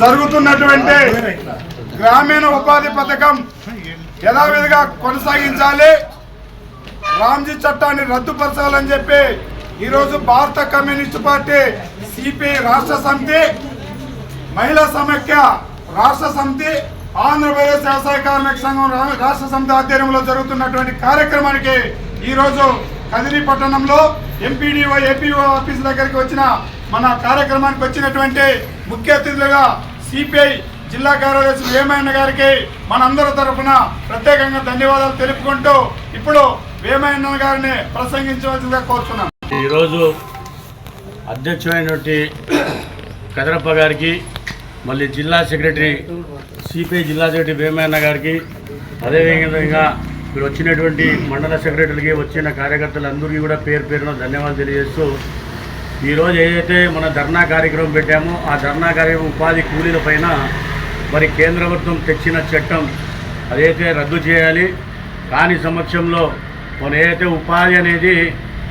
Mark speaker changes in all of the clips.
Speaker 1: జరుగుతున్నటువంటి గ్రామీణ ఉపాధి పథకం యథావిధిగా కొనసాగించాలి. రామ్జీ చట్టాన్ని రద్దుపరచాలని చెప్పి ఈరోజు భారత కమ్యూనిస్ట్ పార్టీ సిపిఐ రాష్ట్ర సమితి మహిళా సమైక్య రాష్ట్ర సమితి ఆంధ్రప్రదేశ్ వ్యవసాయ కార్మిక సంఘం రాష్ట్ర సమితి ఆధ్వర్యంలో జరుగుతున్నటువంటి కార్యక్రమానికి ఈరోజు కదిరి పట్టణంలో ఎంపీడీఓ ఏపీఓ ఆఫీస్ దగ్గరికి వచ్చిన మన కార్యక్రమానికి వచ్చినటువంటి ముఖ్య అతిథులుగా సిపిఐ జిల్లా కార్యదర్శి వేమయ్య గారికి మనందరి తరఫున ప్రత్యేకంగా ధన్యవాదాలు తెలుపుకుంటూ ఇప్పుడు వేమయ్య గారిని ప్రసంగించవలసిందిగా కోరుతున్నాం.
Speaker 2: ఈరోజు అధ్యక్షమైనటువంటి కదరప్ప గారికి మళ్ళీ జిల్లా సెక్రటరీ సిపిఐ జిల్లా సెక్రటరీ భీమయ్య గారికి అదేవిధంగా ఇక్కడ వచ్చినటువంటి మండల సెక్రటరీకి వచ్చిన కార్యకర్తలందరికీ కూడా పేరు పేరున ధన్యవాదాలు తెలియజేస్తూ ఈరోజు ఏదైతే మన ధర్నా కార్యక్రమం పెట్టామో ఆ ధర్నా కార్యక్రమం ఉపాధి కూలీల పైన మరి కేంద్ర ప్రభుత్వం తెచ్చిన చట్టం అదైతే రద్దు చేయాలి. కాని సమక్షంలో మన ఏదైతే ఉపాధి అనేది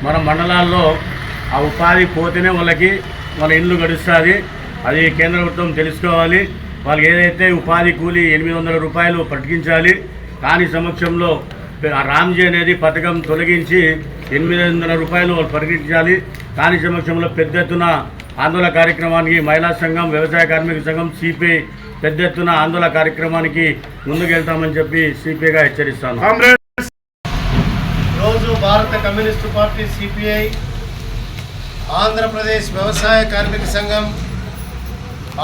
Speaker 2: మన మండలాల్లో ఆ ఉపాధి పోతేనే వాళ్ళకి మన ఇల్లు గడుస్తుంది. అది కేంద్ర ప్రభుత్వం తెలుసుకోవాలి. వాళ్ళకి ఏదైతే ఉపాధి కూలి ఎనిమిది వందల రూపాయలు ప్రకటించాలి కాని సమక్షంలో రామ్జీ అనేది పథకం తొలగించి ఎనిమిది వందల రూపాయలు వాళ్ళు ప్రకటించాలి. కాని సమక్షంలో పెద్ద ఎత్తున ఆందోళన కార్యక్రమానికి మహిళా సంఘం వ్యవసాయ కార్మిక సంఘం సిపిఐ పెద్ద ఎత్తున ఆందోళన కార్యక్రమానికి ముందుకెళ్తామని చెప్పి సిపిఐగా హెచ్చరిస్తాను.
Speaker 3: రోజు భారత కమ్యూనిస్టు పార్టీ సిపిఐ ఆంధ్రప్రదేశ్ వ్యవసాయ కార్మిక సంఘం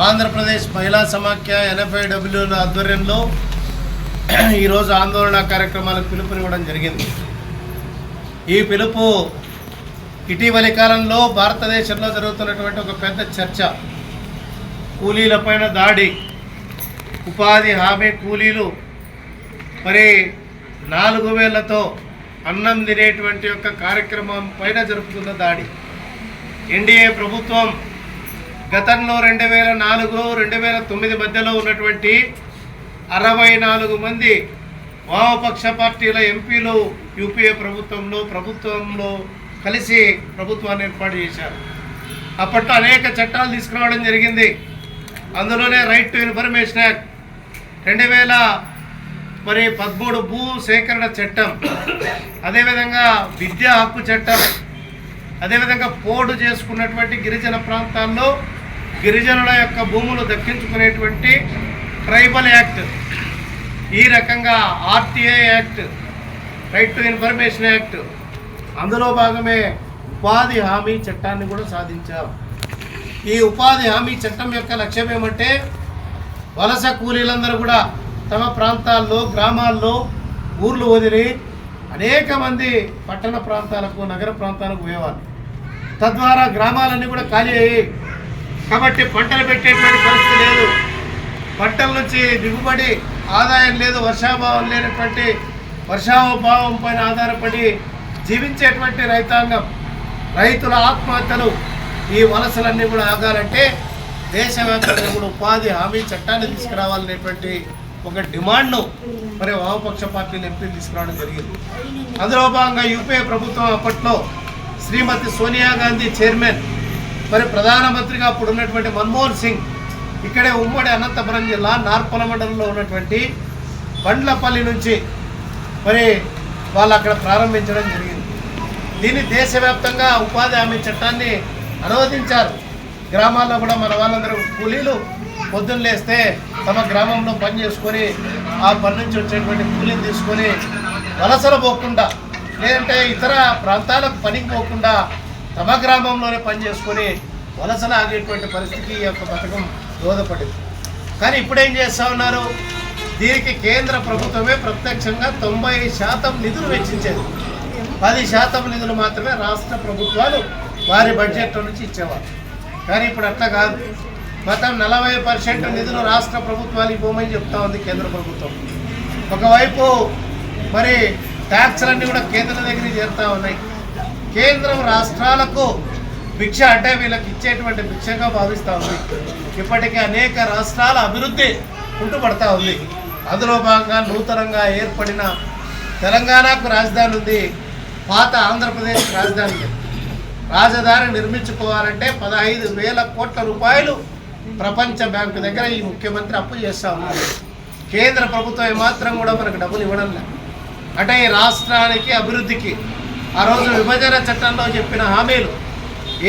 Speaker 3: ఆంధ్రప్రదేశ్ మహిళా సమాఖ్య ఎన్ఎఫ్ఐడబ్ల్యూల ఆధ్వర్యంలో ఈరోజు ఆందోళన కార్యక్రమాలకు పిలుపునివ్వడం జరిగింది. ఈ పిలుపు ఇటీవలి కాలంలో భారతదేశంలో జరుగుతున్నటువంటి ఒక పెద్ద చర్చ. కూలీలపైన దాడి ఉపాధి హామీ కూలీలు మరి నాలుగు వేలతో అన్నం తినేటువంటి యొక్క కార్యక్రమం పైన జరుపుతున్న దాడి. ఎన్డీఏ ప్రభుత్వం గతంలో రెండు వేల నాలుగు రెండు వేల తొమ్మిది మధ్యలో ఉన్నటువంటి అరవై నాలుగు మంది వామపక్ష పార్టీల ఎంపీలు యూపీఏ ప్రభుత్వంలో ప్రభుత్వంలో కలిసి ప్రభుత్వాన్ని ఏర్పాటు చేశారు. అప్పట్లో అనేక చట్టాలు తీసుకురావడం జరిగింది. అందులోనే రైట్ టు ఇన్ఫర్మేషన్ యాక్ట్ రెండు వేల మరి పదమూడు భూ సేకరణ చట్టం అదేవిధంగా విద్యా హక్కు చట్టం అదేవిధంగా పోడు చేసుకున్నటువంటి గిరిజన ప్రాంతాల్లో గిరిజనుల యొక్క భూములు దక్కించుకునేటువంటి ట్రైబల్ యాక్ట్ ఈ రకంగా RTI act right to information act అందులో భాగమే ఉపాధి హామీ చట్టాన్ని కూడా సాధించాం. ఈ ఉపాధి హామీ చట్టం యొక్క లక్ష్యం ఏమంటే వలస కూలీలందరూ కూడా తమ ప్రాంతాల్లో గ్రామాల్లో ఊర్లు వదిలి అనేక మంది పట్టణ ప్రాంతాలకు నగర ప్రాంతాలకు పోయేవారు తద్వారా గ్రామాలన్నీ కూడా ఖాళీ అయ్యాయి కాబట్టి పంటలు పెట్టేటువంటి పరిస్థితి లేదు. పంటల నుంచి దిగుబడి ఆదాయం లేదు వర్షాభావం లేనటువంటి వర్షాభావం పైన ఆధారపడి జీవించేటువంటి రైతాంగం రైతుల ఆత్మహత్యలు ఈ వలసలన్నీ కూడా ఆగాలంటే దేశవ్యాప్తంగా కూడా ఉపాధి హామీ చట్టాన్ని తీసుకురావాలనేటువంటి ఒక డిమాండ్ను మరి వామపక్ష పార్టీలు ఎంపీలు తీసుకురావడం జరిగింది. అందులో భాగంగా యూపీఏ ప్రభుత్వం అప్పట్లో శ్రీమతి సోనియా గాంధీ చైర్మన్ మరి ప్రధానమంత్రిగా అప్పుడు ఉన్నటువంటి మన్మోహన్ సింగ్ ఇక్కడే ఉమ్మడి అనంతపురం జిల్లా నార్పల మండలంలో ఉన్నటువంటి బండ్లపల్లి నుంచి మరి వాళ్ళు అక్కడ ప్రారంభించడం జరిగింది. దీన్ని దేశవ్యాప్తంగా ఉపాధి హామీ చట్టాన్ని అనువదించారు. గ్రామాల్లో కూడా మన వాళ్ళందరూ కూలీలు పొద్దున్న లేస్తే తమ గ్రామంలో పని చేసుకొని ఆ పని నుంచి వచ్చేటువంటి కూలీని తీసుకొని వలసలు పోకుండా లేదంటే ఇతర ప్రాంతాలకు పనికి పోకుండా తమ గ్రామంలోనే పని చేసుకొని వలసలు ఆగేటువంటి పరిస్థితి ఈ యొక్క పథకం దోహదపడింది. కానీ ఇప్పుడేం చేస్తా ఉన్నారు? దీనికి కేంద్ర ప్రభుత్వమే ప్రత్యక్షంగా తొంభై శాతం నిధులు వెచ్చించేది. పది శాతం నిధులు మాత్రమే రాష్ట్ర ప్రభుత్వాలు వారి బడ్జెట్ నుంచి ఇచ్చేవారు. కానీ ఇప్పుడు అట్లా కాదు. మొత్తం నలభై పర్సెంట్ నిధులు రాష్ట్ర ప్రభుత్వాలు ఇవ్వమని చెప్తా ఉంది కేంద్ర ప్రభుత్వం. ఒకవైపు మరి ట్యాక్స్లన్నీ కూడా కేంద్రం దగ్గర చేరుతూ ఉన్నాయి. కేంద్రం రాష్ట్రాలకు భిక్ష అంటే వీళ్ళకి ఇచ్చేటువంటి భిక్షగా భావిస్తూ ఉంది. ఇప్పటికే అనేక రాష్ట్రాల అభివృద్ధి ఉంటుపడతా ఉంది. అందులో భాగంగా నూతనంగా ఏర్పడిన తెలంగాణకు రాజధాని ఉంది. పాత ఆంధ్రప్రదేశ్ రాజధాని. రాజధాని నిర్మించుకోవాలంటే పదహైదు వేల కోట్ల రూపాయలు ప్రపంచ బ్యాంకు దగ్గర ఈ ముఖ్యమంత్రి అప్పు చేస్తా ఉన్నారు. కేంద్ర ప్రభుత్వం ఏమాత్రం కూడా మనకు డబ్బులు ఇవ్వడం లేదు. అంటే ఈ రాష్ట్రానికి అభివృద్ధికి ఆ రోజు విభజన చట్టంలో చెప్పిన హామీలు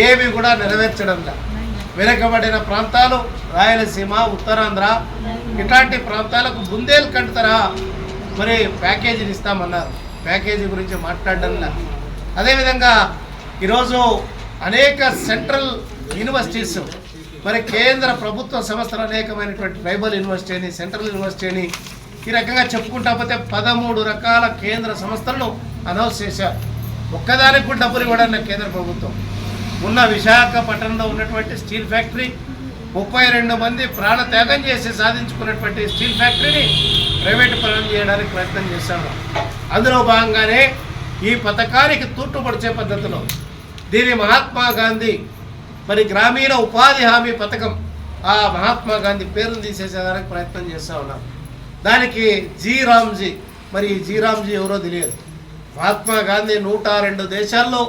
Speaker 3: ఏవి కూడా నెరవేర్చడం లేదు. వెనుకబడిన ప్రాంతాలు రాయలసీమ ఉత్తరాంధ్ర ఇట్లాంటి ప్రాంతాలకు బుందేల్ఖండ్ తరహా మరి ప్యాకేజీని ఇస్తామన్నారు. ప్యాకేజీ గురించి మాట్లాడడం అదేవిధంగా ఈరోజు అనేక సెంట్రల్ యూనివర్సిటీస్ మరి కేంద్ర ప్రభుత్వ సంస్థలు అనేకమైనటువంటి ట్రైబల్ యూనివర్సిటీని సెంట్రల్ యూనివర్సిటీ అని ఈ రకంగా చెప్పుకుంటా పోతే పదమూడు రకాల కేంద్ర సంస్థలను అనౌన్స్ చేశారు. ఒక్కదానికి కూడా డబ్బులు ఇవ్వడం కేంద్ర ప్రభుత్వం. ఉన్న విశాఖపట్నంలో ఉన్నటువంటి స్టీల్ ఫ్యాక్టరీ ముప్పై రెండు మంది ప్రాణ త్యాగం చేసి సాధించుకున్నటువంటి స్టీల్ ఫ్యాక్టరీని ప్రైవేట్ పరం చేయడానికి ప్రయత్నం చేశాము అందులో భాగంగానే ఈ పథకానికి తూట్టుపడిచే పద్ధతిలో దీని మహాత్మా గాంధీ మరి గ్రామీణ ఉపాధి హామీ పథకం ఆ మహాత్మా గాంధీ పేరును తీసేసేదానికి ప్రయత్నం చేస్తూ ఉన్నాం దానికి జీ రామ్జీ మరి ఈ జీ రామ్జీ ఎవరో తెలియదు. మహాత్మా గాంధీ నూట రెండు దేశాల్లో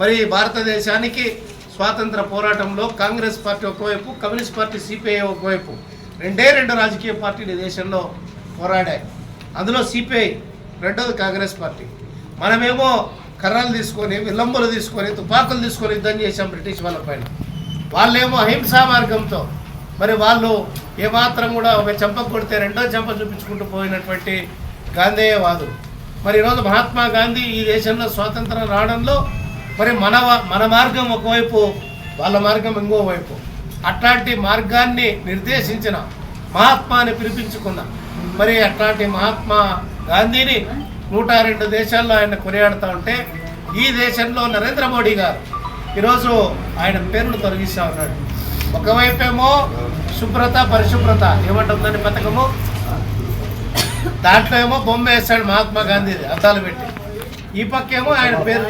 Speaker 3: మరి భారతదేశానికి స్వాతంత్ర పోరాటంలో కాంగ్రెస్ పార్టీ ఒకవైపు కమ్యూనిస్ట్ పార్టీ సిపిఐ ఒకవైపు. రెండే రెండు రాజకీయ పార్టీలు ఈ దేశంలో పోరాడాయి. అందులో సిపిఐ రెండోది కాంగ్రెస్ పార్టీ. మనమేమో కర్రలు తీసుకొని విలంబులు తీసుకొని తుపాకులు తీసుకొని యుద్ధం చేశాం బ్రిటిష్ వాళ్ళ పైన. వాళ్ళేమో అహింసా మార్గంతో మరి వాళ్ళు ఏమాత్రం కూడా ఒక చెంప కొడితే రెండో చెంప చూపించుకుంటూ పోయినటువంటి గాంధేయవాదులు. మరి ఈరోజు మహాత్మా గాంధీ ఈ దేశంలో స్వాతంత్రం రావడంలో మరి మన మన మార్గం ఒకవైపు వాళ్ళ మార్గం ఇంకో వైపు. అట్లాంటి మార్గాన్ని నిర్దేశించిన మహాత్మాని పిలిపించుకున్న. మరి అట్లాంటి మహాత్మా గాంధీని నూట రెండు దేశాల్లో ఆయన కొనియాడుతూ ఉంటే ఈ దేశంలో నరేంద్ర మోడీ గారు ఈరోజు ఆయన పేరును తొలగిస్తూ ఉన్నాడు. ఒకవైపేమో శుభ్రత పరిశుభ్రత ఏమంటుందని పథకము దాంట్లో ఏమో బొమ్మ వేస్తాడు మహాత్మా గాంధీ అద్దాలు పెట్టి. ఈ పక్క ఏమో ఆయన పేరు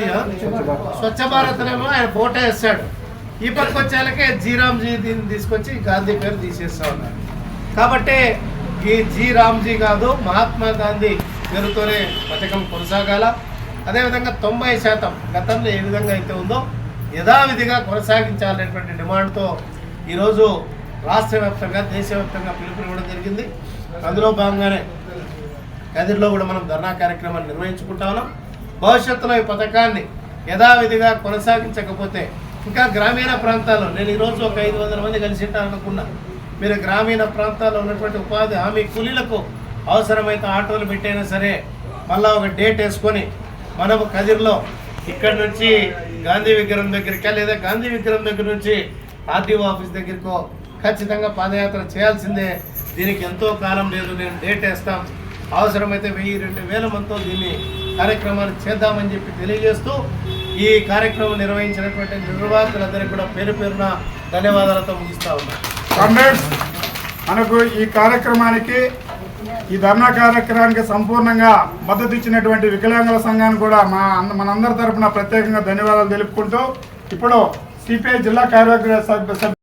Speaker 3: స్వచ్ఛ భారత్ ఏమో ఆయన ఫోటో వేస్తాడు. ఈ పక్క వచ్చేలకే జీరామ్జీ దీన్ని తీసుకొచ్చి గాంధీ పేరు తీసేస్తా ఉన్నారు కాబట్టి ఈ జీ రామ్జీ కాదు మహాత్మా గాంధీ పేరుతోనే పథకం కొనసాగాల. అదేవిధంగా తొంభై శాతం గతంలో ఏ విధంగా అయితే ఉందో యథావిధిగా కొనసాగించాలనేటువంటి డిమాండ్తో ఈరోజు రాష్ట్ర వ్యాప్తంగా దేశవ్యాప్తంగా పిలుపునివ్వడం జరిగింది. అందులో భాగంగానే కదిరిలో కూడా మనం ధర్నా కార్యక్రమాన్ని నిర్వహించుకుంటా ఉన్నాం. భవిష్యత్తులో ఈ పథకాన్ని యథావిధిగా కొనసాగించకపోతే ఇంకా గ్రామీణ ప్రాంతాల్లో నేను ఈరోజు ఒక ఐదు వందల మంది కలిసి ఉంటారనుకున్నా మీరు గ్రామీణ ప్రాంతాల్లో ఉన్నటువంటి ఉపాధి హామీ కూలీలకు అవసరమైతే ఆటోలు పెట్టైనా సరే మళ్ళా ఒక డేట్ వేసుకొని మనము కదిరిలో ఇక్కడ నుంచి గాంధీ విగ్రహం దగ్గరికి లేదా గాంధీ విగ్రహం దగ్గర నుంచి ఆర్టీఓ ఆఫీస్ దగ్గరకో ఖచ్చితంగా పాదయాత్ర చేయాల్సిందే. దీనికి ఎంతో కాలం లేదు నేను డేట్ వేస్తాం. అవసరమైతే వెయ్యి రెండు వేల మందితో దీన్ని కార్యక్రమాన్ని చేద్దామని చెప్పి తెలియజేస్తూ ఈ కార్యక్రమం నిర్వహించినటువంటి నిర్వాహకులందరికీ కూడా పేరు పేరున ధన్యవాదాలతో ముగిస్తా ఉన్నాను
Speaker 1: మనకు ఈ కార్యక్రమానికి ఈ ధర్నా కార్యక్రమానికి సంపూర్ణంగా మద్దతు ఇచ్చినటువంటి వికలాంగుల సంఘానికి కూడా మా మనందరి తరపున ప్రత్యేకంగా ధన్యవాదాలు తెలుపుకుంటూ ఇప్పుడు సిపిఐ జిల్లా కార్యవర్గ సభ్యు